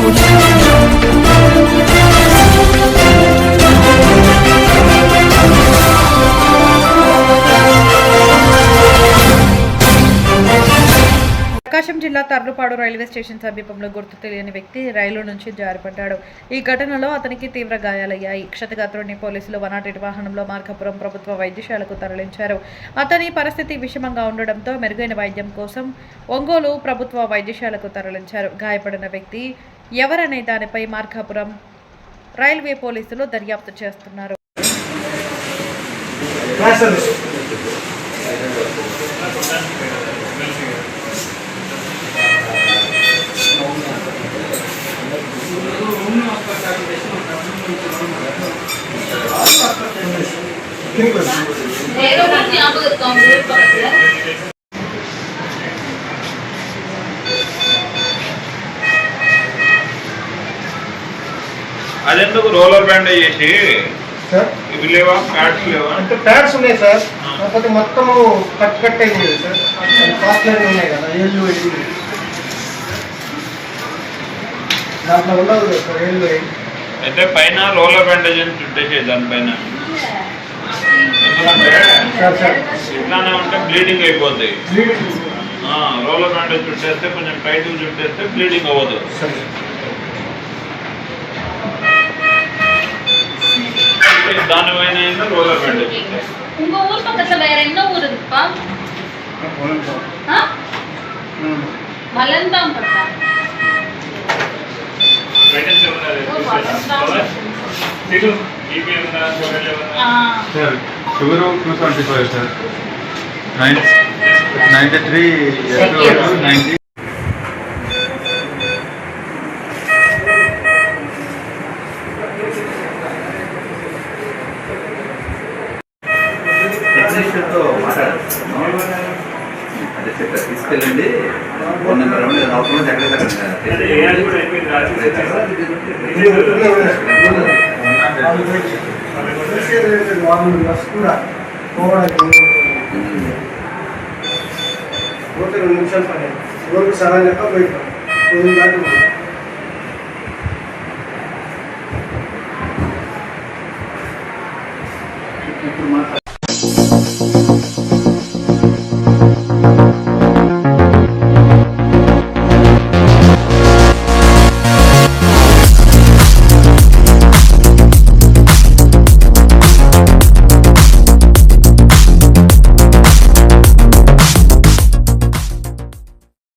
Saúde. ప్రకాశం జిల్లా Tarlupadu railway station సమీపంలో గుర్తు తెలియని వ్యక్తి రైలు నుంచి జారిపడ్డాడు. ఈ ఘటనలో అతనికి తీవ్ర గాయాలయ్యాయి. క్షతగాత్రుడిని పోలీసులు వనాటి వాహనంలో మార్కాపురం ప్రభుత్వ వైద్యశాలకు తరలించారు. అతని పరిస్థితి విషమంగా ఉండడంతో మెరుగైన వైద్యం కోసం ఒంగోలు ప్రభుత్వ వైద్యశాలకు తరలించారు. గాయపడిన వ్యక్తి ఎవరనే దానిపై మార్కాపురం రైల్వే పోలీసులు దర్యాప్తు చేస్తున్నారు. అదెందుకు రోలర్ బ్యాండ్ చేసి సార్? ఇవి లేవా? ప్యాడ్స్ లేవా? అంటే ప్యాడ్స్ ఉన్నాయి సార్. కాకపోతే మొత్తము కట్ కట్ అయింది సార్. కాస్ట్ లైన్ ఉన్నాయి కదా ఏళ్ళు దాంట్లో ఉండదు సార్ ఏళ్ళు అయితే పైన రోలర్ బ్యాండేజ్ అని చుట్టేసి దానిపైన. ఇట్లానే ఉంటే బ్లీడింగ్ అయిపోద్ది. రోలర్ బ్యాండేజ్ చుట్టేస్తే కొంచెం టైట్ చుట్టేస్తే బ్లీడింగ్ అవ్వదు. దానిపైన రోలర్ బ్యాండేజ్ ఇంకో ఊరు పక్కన వేరే ఎన్నో ఊరు sugar two seventy five sir. Nine ninety three ninety తీసుకెళ్ళండి. అవసరం వాళ్ళు నష్టం పోవడానికి పోతే రెండు నిమిషాలు పడే రోజు సడన్ లెక్క పోయినాం దాటి ఇప్పుడు మాట్లాడు